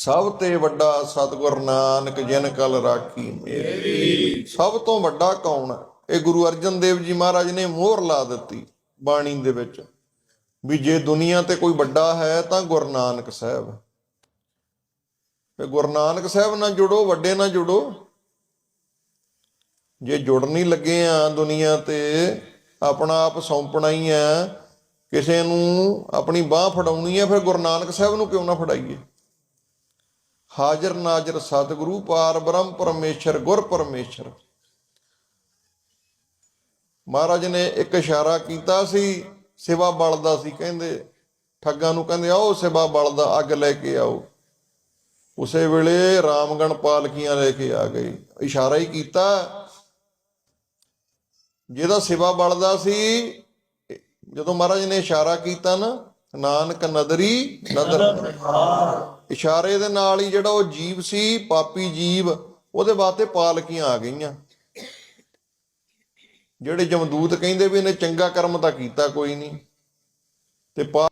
ਸਭ ਤੇ ਵੱਡਾ ਸਤਿਗੁਰ ਨਾਨਕ ਜਿਨ ਕਲ ਰਾਖੀ ਮੇਰੀ। ਸਭ ਤੋਂ ਵੱਡਾ ਕੌਣ ਹੈ? ਇਹ ਗੁਰੂ ਅਰਜਨ ਦੇਵ ਜੀ ਮਹਾਰਾਜ ਨੇ ਮੋਹਰ ਲਾ ਦਿੱਤੀ ਬਾਣੀ ਦੇ ਵਿੱਚ। ਵੀ ਜੇ ਦੁਨੀਆ ਤੇ ਕੋਈ ਵੱਡਾ ਹੈ ਤਾਂ ਗੁਰੂ ਨਾਨਕ ਸਾਹਿਬ। ਤੇ ਗੁਰੂ ਨਾਨਕ ਸਾਹਿਬ ਨਾਲ ਜੁੜੋ, ਵੱਡੇ ਨਾਲ ਜੁੜੋ। ਜੇ ਜੁੜ ਨਹੀਂ ਲੱਗੇ ਆ ਦੁਨੀਆ ਤੇ, ਆਪਣਾ ਆਪ ਸੌਂਪਣਾ ਹੀ ਆ ਕਿਸੇ ਨੂੰ ਆਪਣੀ ਬਾਹ ਫੜਾਉਣੀ ਆ ਫਿਰ ਗੁਰੂ ਨਾਨਕ ਸਾਹਿਬ ਨੂੰ ਕਿਉਂ ਨਾ ਫੜਾਈਏ? ਹਾਜ਼ਰ ਨਾਜ਼ਰ ਸਤਿਗੁਰੂ ਪਾਰ ਬ੍ਰਹਮ ਪਰਮੇਸ਼ਰ, ਗੁਰ ਪਰਮੇਸ਼ਰ। ਮਹਾਰਾਜ ਨੇ ਇੱਕ ਇਸ਼ਾਰਾ ਕੀਤਾ ਸੀ, ਸਿਵਾ ਬਲਦਾ ਸੀ, ਕਹਿੰਦੇ, ਠੱਗਾਂ ਨੂੰ ਕਹਿੰਦੇ, ਆਓ ਸਿਵਾ ਬਲਦਾ ਅੱਗ ਲੈ ਕੇ ਆਓ। ਉਸੇ ਵੇਲੇ ਰਾਮਗਣ ਪਾਲਕੀਆਂ ਲੈ ਕੇ ਆ ਗਈ ਇਸ਼ਾਰਾ ਹੀ ਕੀਤਾ, ਜਿਹਦਾ ਸਿਵਾ ਬਲਦਾ ਸੀ, ਜਦੋਂ ਮਹਾਰਾਜ ਨੇ ਇਸ਼ਾਰਾ ਕੀਤਾ ਨਾ, ਨਾਨਕ ਨਦਰੀ, ਨਦਰ। ਇਸ਼ਾਰੇ ਦੇ ਨਾਲ ਹੀ ਜਿਹੜਾ ਉਹ ਜੀਵ ਸੀ, ਪਾਪੀ ਜੀਵ, ਉਹਦੇ ਵਾਸਤੇ ਪਾਲਕੀਆਂ ਆ ਗਈਆਂ। ਜਿਹੜੇ ਜਮਦੂਤ ਕਹਿੰਦੇ ਵੀ ਇਹਨੇ ਚੰਗਾ ਕਰਮ ਤਾਂ ਕੀਤਾ, ਕੋਈ ਨਹੀਂ। ਤੇ